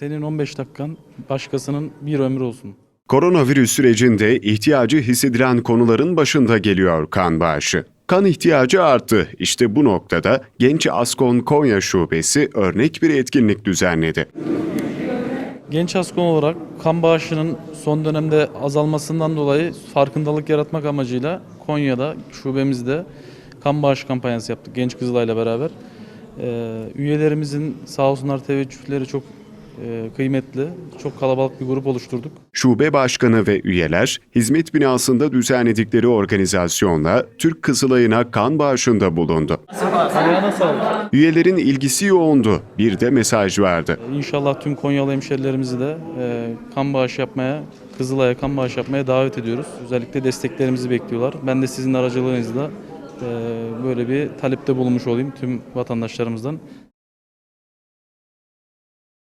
Senin 15 dakikan başkasının bir ömrü olsun. Koronavirüs sürecinde ihtiyacı hissedilen konuların başında geliyor kan bağışı. Kan ihtiyacı arttı. İşte bu noktada Genç Askon Konya Şubesi örnek bir etkinlik düzenledi. Genç askon olarak kan bağışının son dönemde azalmasından dolayı farkındalık yaratmak amacıyla Konya'da şubemizde kan bağış kampanyası yaptık Genç Kızılay'la beraber. Ee, üyelerimizin sağ olsunlar teveccühleri çok kıymetli. Çok kalabalık bir grup oluşturduk. Şube başkanı ve üyeler hizmet binasında düzenledikleri organizasyonla Türk Kızılay'ına kan bağışında bulundu. Ayağına sağlık. Üyelerin ilgisi yoğundu. Bir de mesaj vardı. İnşallah tüm Konyalı hemşerilerimizi de e, kan bağışı yapmaya, Kızılay'a kan bağışı yapmaya davet ediyoruz. Özellikle desteklerimizi bekliyorlar. Ben de sizin aracılığınızla e, böyle bir talepte bulunmuş olayım tüm vatandaşlarımızdan.